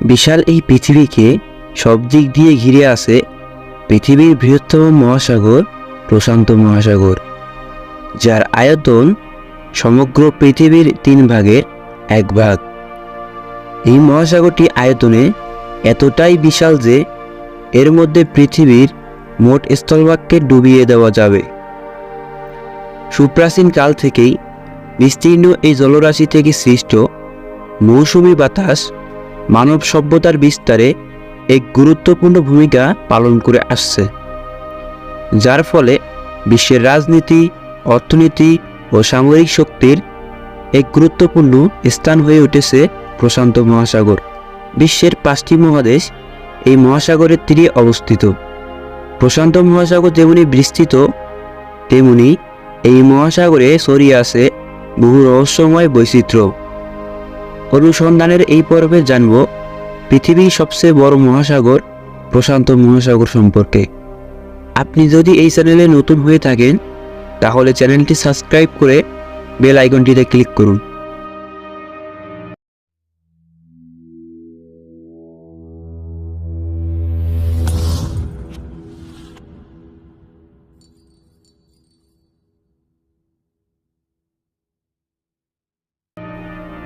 বিশাল এই পৃথিবীকে সব দিক দিয়ে ঘিরে আছে পৃথিবীর বৃহত্তম মহাসাগর, প্রশান্ত মহাসাগর, যার আয়তন সমগ্র পৃথিবীর তিন ভাগের এক ভাগ। এই মহাসাগরটি আয়তনে এতটাই বিশাল যে এর মধ্যে পৃথিবীর মোট স্থলভাগকে ডুবিয়ে দেওয়া যাবে। সুপ্রাচীন কাল থেকেই বিস্তীর্ণ এই জলরাশি থেকে সৃষ্ট মৌসুমী বাতাস মানব সভ্যতার বিস্তারে এক গুরুত্বপূর্ণ ভূমিকা পালন করে আসছে, যার ফলে বিশ্বের রাজনীতি, অর্থনীতি ও সামরিক শক্তির এক গুরুত্বপূর্ণ স্থান হয়ে উঠেছে প্রশান্ত মহাসাগর। বিশ্বের পাঁচটি মহাদেশ এই মহাসাগরের তীরে অবস্থিত। প্রশান্ত মহাসাগর যেমনি বিস্তৃত, তেমনি এই মহাসাগরে ছড়িয়ে আছে বহু রহস্যময় বৈচিত্র্য। অনুসন্ধানের এই পর্বে জানব পৃথিবীর সবচেয়ে বড় মহাসাগর, প্রশান্ত মহাসাগর সম্পর্কে। আপনি যদি এই চ্যানেলে নতুন হয়ে থাকেন, তাহলে চ্যানেলটি সাবস্ক্রাইব করে বেল আইকনটিতে ক্লিক করুন।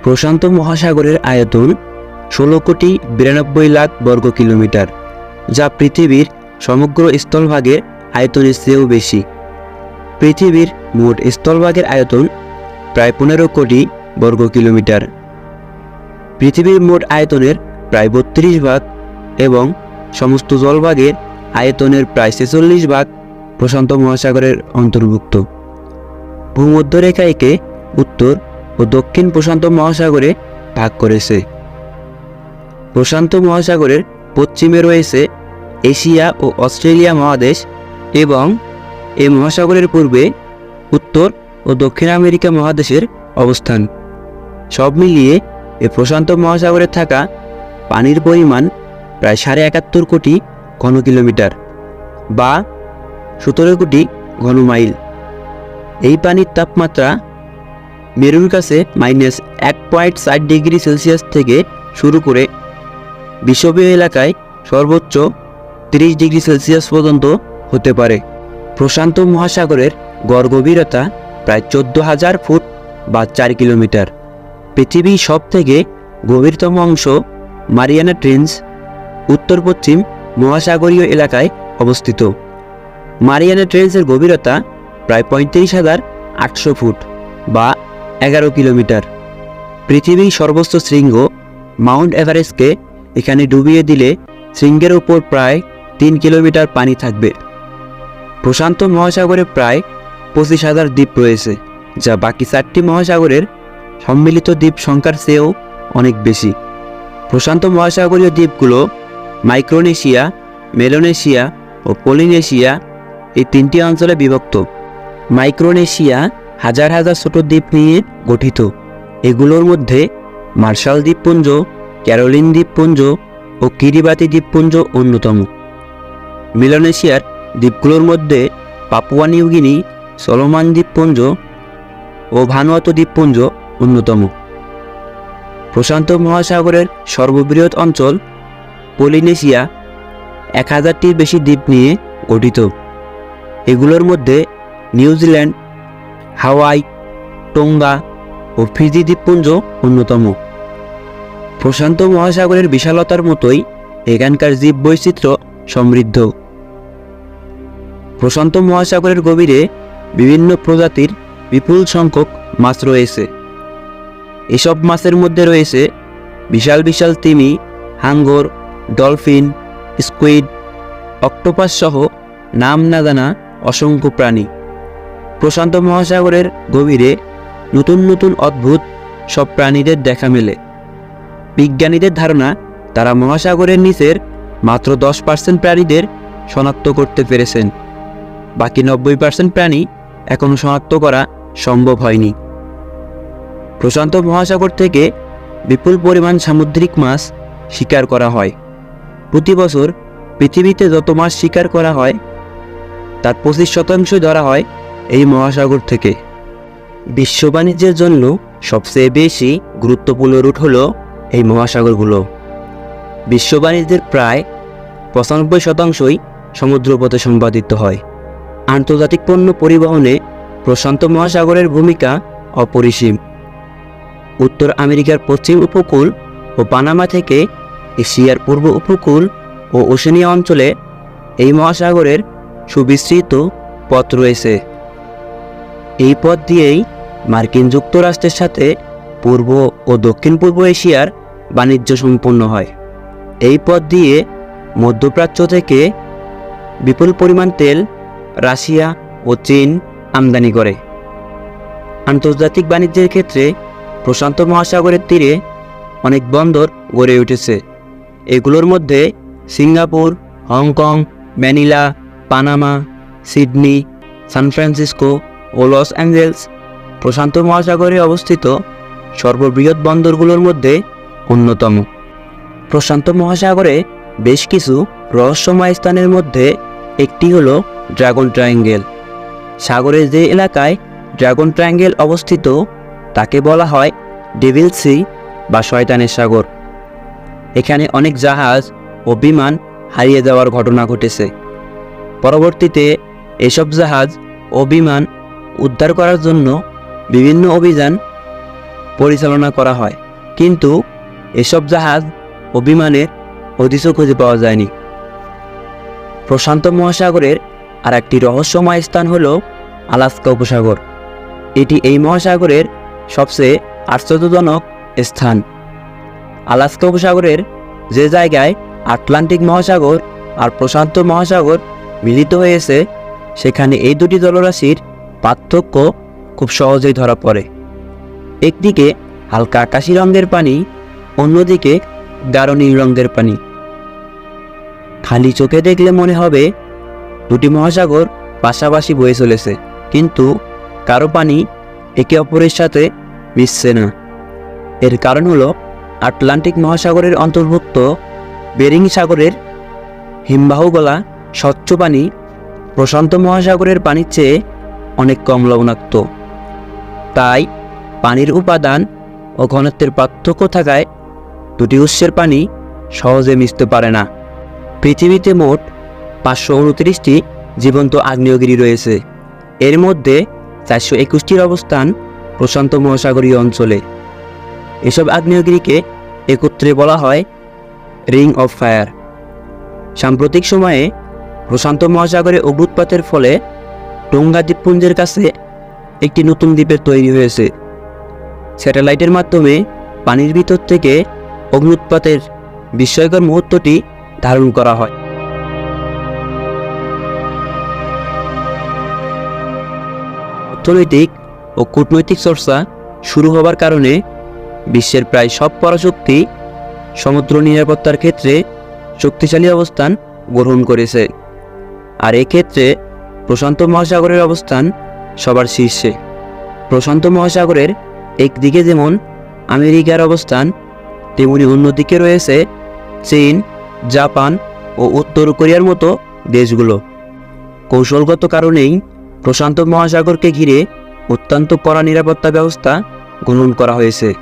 প্রশান্ত মহাসাগরের আয়তন ষোলো কোটি বিরানব্বই লাখ বর্গ কিলোমিটার, যা পৃথিবীর সমগ্র স্থলভাগের আয়তনের চেয়েও বেশি। পৃথিবীর মোট স্থলভাগের আয়তন প্রায় পনেরো কোটি বর্গ কিলোমিটার। পৃথিবীর মোট আয়তনের প্রায় বত্রিশ ভাগ এবং সমস্ত জলভাগের আয়তনের প্রায় ছেচল্লিশ ভাগ প্রশান্ত মহাসাগরের অন্তর্ভুক্ত। ভূমধ্যরেখা একে উত্তর ও দক্ষিণ প্রশান্ত মহাসাগরে ভাগ করেছে। প্রশান্ত মহাসাগরের পশ্চিমে রয়েছে এশিয়া ও অস্ট্রেলিয়া মহাদেশ এবং এই মহাসাগরের পূর্বে উত্তর ও দক্ষিণ আমেরিকা মহাদেশের অবস্থান। সব মিলিয়ে এ প্রশান্ত মহাসাগরে থাকা পানির পরিমাণ প্রায় সাড়ে একাত্তর কোটি ঘন কিলোমিটার বা সতেরো কোটি ঘন মাইল এই পানির তাপমাত্রা মেরুর কাছে মাইনাস এক পয়েন্ট ষাট ডিগ্রি সেলসিয়াস থেকে শুরু করে বিষবীয় এলাকায় সর্বোচ্চ তিরিশ ডিগ্রি সেলসিয়াস পর্যন্ত হতে পারে। প্রশান্ত মহাসাগরের গড় গভীরতা প্রায় চোদ্দ হাজার ফুট বা চার কিলোমিটার। পৃথিবীর সব থেকে গভীরতম অংশ মারিয়ানা ট্রেন্স উত্তর পশ্চিম মহাসাগরীয় এলাকায় অবস্থিত। মারিয়ানা ট্রেন্সের গভীরতা প্রায় পঁয়ত্রিশ হাজার আটশো ফুট বা এগারো কিলোমিটার। পৃথিবীর সর্বোচ্চ শৃঙ্গ মাউন্ট এভারেস্টকে এখানে ডুবিয়ে দিলে শৃঙ্গের উপর প্রায় তিন কিলোমিটার পানি থাকবে। প্রশান্ত মহাসাগরে প্রায় পঁচিশ হাজার দ্বীপ রয়েছে, যা বাকি চারটি মহাসাগরের সম্মিলিত দ্বীপ সংখ্যার চেয়েও অনেক বেশি। প্রশান্ত মহাসাগরীয় দ্বীপগুলো মাইক্রোনেশিয়া, মেলোনেশিয়া ও পলিনেশিয়া এই তিনটি অঞ্চলে বিভক্ত। মাইক্রোনেশিয়া হাজার হাজার ছোট দ্বীপ নিয়ে গঠিত। এগুলোর মধ্যে মার্শাল দ্বীপপুঞ্জ, ক্যারোলিন দ্বীপপুঞ্জ ও কিরিবাতি দ্বীপপুঞ্জ অন্যতম। মিলনেশিয়ার দ্বীপগুলোর মধ্যে পাপুয়া নিউগিনি সলোমান দ্বীপপুঞ্জ ও ভানুয়াতু দ্বীপপুঞ্জ অন্যতম। প্রশান্ত মহাসাগরের সর্ববৃহৎ অঞ্চল পলিনেশিয়া, এক হাজারটির বেশি দ্বীপ নিয়ে গঠিত। এগুলোর মধ্যে নিউজিল্যান্ড হাওয়াই, টোঙ্গা ও ফিজি দ্বীপপুঞ্জ অন্যতম। প্রশান্ত মহাসাগরের বিশালতার মতোই এখানকার জীব বৈচিত্র্য সমৃদ্ধ। প্রশান্ত মহাসাগরের গভীরে বিভিন্ন প্রজাতির বিপুল সংখ্যক মাছ রয়েছে। এসব মাছের মধ্যে রয়েছে বিশাল বিশাল তিমি, হাঙ্গর, ডলফিন, স্কুইড, অক্টোপাস সহ নাম না জানা অসংখ্য প্রাণী। প্রশান্ত মহাসাগরের গভীরে নতুন নতুন অদ্ভুত সব প্রাণীদের দেখা মেলে। বিজ্ঞানীদের ধারণা, তারা মহাসাগরের নিচের মাত্র দশ পার্সেন্ট প্রাণীদের শনাক্ত করতে পেরেছেন। বাকি নব্বই পার্সেন্ট প্রাণী এখনও শনাক্ত করা সম্ভব হয়নি। প্রশান্ত মহাসাগর থেকে বিপুল পরিমাণ সামুদ্রিক মাছ শিকার করা হয়। প্রতি বছর পৃথিবীতে যত মাছ শিকার করা হয়, তার পঁচিশ শতাংশই ধরা হয় এই মহাসাগর থেকে। বিশ্ব বাণিজ্যের জন্য সবচেয়ে বেশি গুরুত্বপূর্ণ রুট হলো এই মহাসাগরগুলো। বিশ্ব বাণিজ্যের প্রায় পঁচানব্বই শতাংশই সমুদ্রপথে সম্পাদিত হয়। আন্তর্জাতিক পণ্য পরিবহনে প্রশান্ত মহাসাগরের ভূমিকা অপরিসীম। উত্তর আমেরিকার পশ্চিম উপকূল ও পানামা থেকে এশিয়ার পূর্ব উপকূল ও ওশেনিয়া অঞ্চলে এই মহাসাগরের সুবিস্তৃত পথ রয়েছে। এই পথ দিয়েই মার্কিন যুক্তরাষ্ট্রের সাথে পূর্ব ও দক্ষিণ পূর্ব এশিয়ার বাণিজ্য সম্পন্ন হয়। এই পথ দিয়ে মধ্যপ্রাচ্য থেকে বিপুল পরিমাণ তেল রাশিয়া ও চীন আমদানি করে। আন্তর্জাতিক বাণিজ্যের ক্ষেত্রে প্রশান্ত মহাসাগরের তীরে অনেক বন্দর গড়ে উঠেছে। এগুলোর মধ্যে Singapore, Hong Kong, Manila, Panama, Sydney, San Francisco ও লস অ্যাঞ্জেলস। প্রশান্ত মহাসাগরে অবস্থিত সর্ববৃহৎ বন্দরগুলোর মধ্যে অন্যতম। প্রশান্ত মহাসাগরে বেশ কিছু রহস্যময় স্থানের মধ্যে একটি হল ড্রাগন ট্রায়াঙ্গেল। সাগরের যে এলাকায় ড্রাগন ট্রায়াঙ্গেল অবস্থিত, তাকে বলা হয় ডেভিল সি বা শয়তানের সাগর। এখানে অনেক জাহাজ ও বিমান হারিয়ে যাওয়ার ঘটনা ঘটেছে। পরবর্তীতে এসব জাহাজ ও বিমান উদ্ধার করার জন্য বিভিন্ন অভিযান পরিচালনা করা হয়। কিন্তু এসব জাহাজ ও বিমানের হদিসও খুঁজে পাওয়া যায়নি। প্রশান্ত মহাসাগরের আর একটি রহস্যময় স্থান হল আলাস্কা উপসাগর। এটি এই মহাসাগরের সবচেয়ে আশ্চর্যজনক স্থান। আলাস্কা উপসাগরের যে জায়গায় আটলান্টিক মহাসাগর আর প্রশান্ত মহাসাগর মিলিত হয়েছে, সেখানে এই দুটি জলরাশির পার্থক্য খুব সহজেই ধরা পড়ে। একদিকে হালকা আকাশি রঙের পানি, অন্যদিকে গাঢ় নীল রঙের পানি। খালি চোখে দেখলে মনে হবে দুটি মহাসাগর পাশাপাশি বয়ে চলেছে, কিন্তু কারও পানি একে অপরের সাথে মিশছে না। এর কারণ হলো আটলান্টিক মহাসাগরের অন্তর্ভুক্ত বেরিং সাগরের হিমবাহ গলা স্বচ্ছ পানি, প্রশান্ত মহাসাগরের পানির চেয়ে অনেক কম লবণাক্ত। তাই পানির উপাদান ও ঘনত্বের পার্থক্য থাকায় দুটি উৎসের পানি সহজে মিশতে পারে না। পৃথিবীতে মোট পাঁচশো উনত্রিশটি জীবন্ত আগ্নেয়গিরি রয়েছে। এর মধ্যে চারশো একুশটির অবস্থান প্রশান্ত মহাসাগরীয় অঞ্চলে। এসব আগ্নেয়গিরিকে একত্রে বলা হয় রিং অফ ফায়ার। সাম্প্রতিক সময়ে প্রশান্ত মহাসাগরে অগ্নুৎপাতের ফলে টোঙ্গা দ্বীপপুঞ্জের কাছে একটি নতুন দ্বীপের তৈরি হয়েছে। স্যাটেলাইটের মাধ্যমে পানির ভিতর থেকে অগ্নুৎপাতের বিস্ময়কর মুহূর্তটি ধারণ করা হয়। অর্থনৈতিক ও কূটনৈতিক চর্চা শুরু হবার কারণে বিশ্বের প্রায় সব পরাশক্তি সমুদ্র নিরাপত্তার ক্ষেত্রে শক্তিশালী অবস্থান গ্রহণ করেছে। আর এক্ষেত্রে প্রশান্ত মহাসাগরের অবস্থান সবার শীর্ষে। প্রশান্ত মহাসাগরের একদিকে যেমন আমেরিকার অবস্থান, তেমনি অন্যদিকে রয়েছে চীন, জাপান ও উত্তর কোরিয়ার মতো দেশগুলো। কৌশলগত কারণেই প্রশান্ত মহাসাগরকে ঘিরে অত্যন্ত কড়া নিরাপত্তা ব্যবস্থা গ্রহণ করা হয়েছে।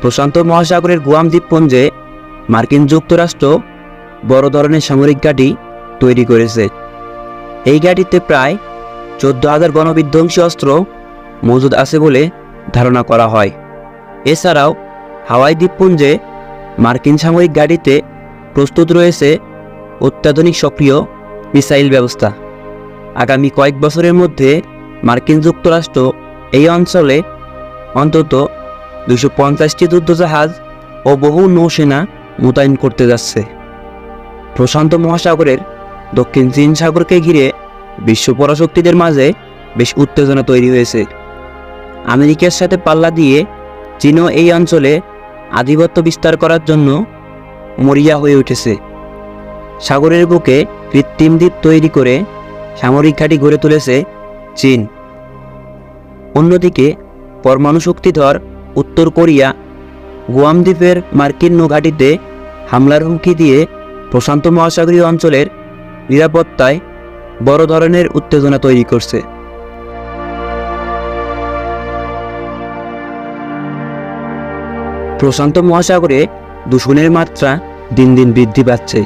প্রশান্ত মহাসাগরের গুয়াম দ্বীপপুঞ্জে মার্কিন যুক্তরাষ্ট্র বড় ধরনের সামরিক ঘাঁটি তৈরি করেছে। এই ঘাঁটিতে প্রায় চোদ্দ হাজার গণবিধ্বংসী অস্ত্র মজুদ আছে বলে ধারণা করা হয়। এছাড়াও হাওয়াই দ্বীপপুঞ্জে মার্কিন সামরিক গাড়িতে প্রস্তুত রয়েছে অত্যাধুনিক সক্রিয় মিসাইল ব্যবস্থা। আগামী কয়েক বছরের মধ্যে মার্কিন যুক্তরাষ্ট্র এই অঞ্চলে অন্তত দুশো পঞ্চাশটি যুদ্ধজাহাজ ও বহু নৌসেনা মোতায়েন করতে যাচ্ছে। প্রশান্ত মহাসাগরের দক্ষিণ চীন সাগরকে ঘিরে বিশ্ব পরাশক্তিদের মাঝে বেশ উত্তেজনা তৈরি হয়েছে। আমেরিকার সাথে পাল্লা দিয়ে চীনও এই অঞ্চলে আধিপত্য বিস্তার করার জন্য মরিয়া হয়ে উঠেছে। সাগরের বুকে কৃত্রিম দ্বীপ তৈরি করে সামরিক ঘাঁটি গড়ে তুলেছে চীন। অন্যদিকে পরমাণু শক্তিধর উত্তর কোরিয়া গুয়াম দ্বীপের মার্কিন নৌঘাটিতে হামলার হুমকি দিয়ে প্রশান্ত মহাসাগরীয় অঞ্চলের নিরাপত্তায় বড় ধরনের উত্তেজনা তৈরি করছে। প্রশান্ত মহাসাগরে দূষণের মাত্রা দিন দিন বৃদ্ধি পাচ্ছে।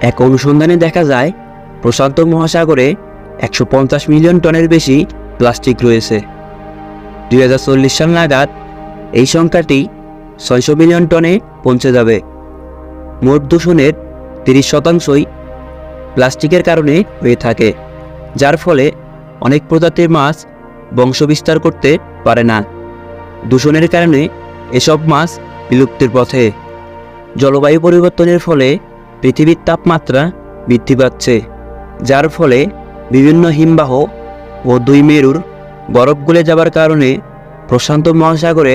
এক অনুসন্ধানে দেখা যায়, প্রশান্ত মহাসাগরে একশো পঞ্চাশ মিলিয়ন টনের বেশি প্লাস্টিক রয়েছে। দুই হাজার চল্লিশ সাল নাগাদ এই সংখ্যাটি ছয়শো মিলিয়ন টনে পৌঁছে যাবে। মোট দূষণের তিরিশ শতাংশই প্লাস্টিকের কারণে হয়ে থাকে, যার ফলে অনেক প্রজাতির মাছ বংশবিস্তার করতে পারে না। দূষণের কারণে এসব মাছ বিলুপ্তির পথে। জলবায়ু পরিবর্তনের ফলে পৃথিবীর তাপমাত্রা বৃদ্ধি পাচ্ছে, যার ফলে বিভিন্ন হিমবাহ ও দুই মেরুর বরফ গলে যাবার কারণে প্রশান্ত মহাসাগরে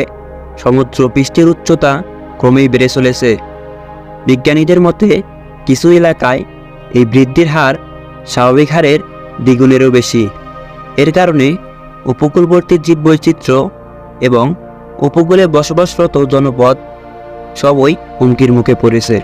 সমুদ্র পৃষ্ঠের উচ্চতা ক্রমেই বেড়ে চলেছে। বিজ্ঞানীদের মতে কিছু এলাকায় এই বৃদ্ধির হার স্বাভাবিক হারের দ্বিগুণেরও বেশি। এর কারণে উপকূলবর্তী জীববৈচিত্র্য এবং উপকূলে বসবাসরত জনপদ সবই হুমকির মুখে পড়েছে।